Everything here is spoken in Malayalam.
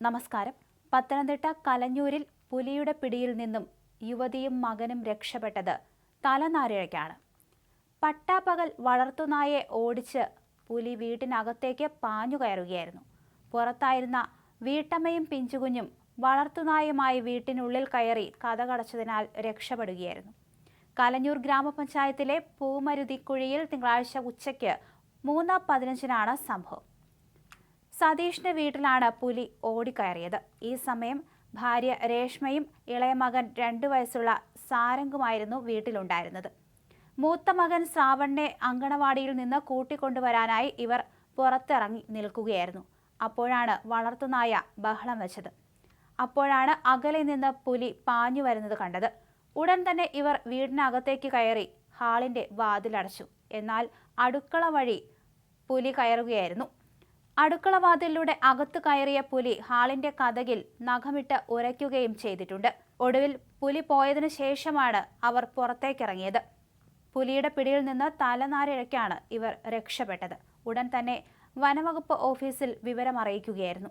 നമസ്കാരം. പത്തനംതിട്ട കലഞ്ഞൂരിൽ പുലിയുടെ പിടിയിൽ നിന്നും യുവതിയും മകനും രക്ഷപ്പെട്ടത് തലനാരിഴയ്ക്കാണ്. പട്ടാപ്പകൽ വളർത്തുനായെ ഓടിച്ച് പുലി വീട്ടിനകത്തേക്ക് പാഞ്ഞു കയറുകയായിരുന്നു. പുറത്തായിരുന്ന വീട്ടമ്മയും പിഞ്ചുകുഞ്ഞും വളർത്തുനായുമായി വീട്ടിനുള്ളിൽ കയറി കഥകടച്ചതിനാൽ രക്ഷപ്പെടുകയായിരുന്നു. കലഞ്ഞൂർ ഗ്രാമപഞ്ചായത്തിലെ പൂമരുതിക്കുഴിയിൽ തിങ്കളാഴ്ച ഉച്ചയ്ക്ക് മൂന്ന് പതിനഞ്ചിനാണ് സംഭവം. സതീഷിന്റെ വീട്ടിലാണ് പുലി ഓടിക്കയറിയത്. ഈ സമയം ഭാര്യ രേഷ്മയും ഇളയ മകൻ രണ്ടു വയസ്സുള്ള സാരംഗുമായിരുന്നു വീട്ടിലുണ്ടായിരുന്നത്. മൂത്ത മകൻ ശ്രാവണിനെ അങ്കണവാടിയിൽ നിന്ന് കൂട്ടിക്കൊണ്ടുവരാനായി ഇവർ പുറത്തിറങ്ങി നിൽക്കുകയായിരുന്നു. അപ്പോഴാണ് വളർത്തുനായ ബഹളം വെച്ചത്. അപ്പോഴാണ് അകലെ നിന്ന് പുലി പാഞ്ഞു വരുന്നത് കണ്ടത്. ഉടൻ തന്നെ ഇവർ വീടിനകത്തേക്ക് കയറി ഹാളിന്റെ വാതിലടച്ചു. എന്നാൽ അടുക്കള വഴി പുലി കയറുകയായിരുന്നു. അടുക്കള വാതിലിലൂടെ അകത്തു കയറിയ പുലി ഹാളിന്റെ കഥകിൽ നഖമിട്ട് ഉരയ്ക്കുകയും ചെയ്തിട്ടുണ്ട്. ഒടുവിൽ പുലി പോയതിനു ശേഷമാണ് അവർ പുറത്തേക്കിറങ്ങിയത്. പുലിയുടെ പിടിയിൽ നിന്ന് തലനാരിഴയ്ക്കാണ് ഇവർ രക്ഷപ്പെട്ടത്. ഉടൻ തന്നെ വനവകുപ്പ് ഓഫീസിൽ വിവരം അറിയിക്കുകയായിരുന്നു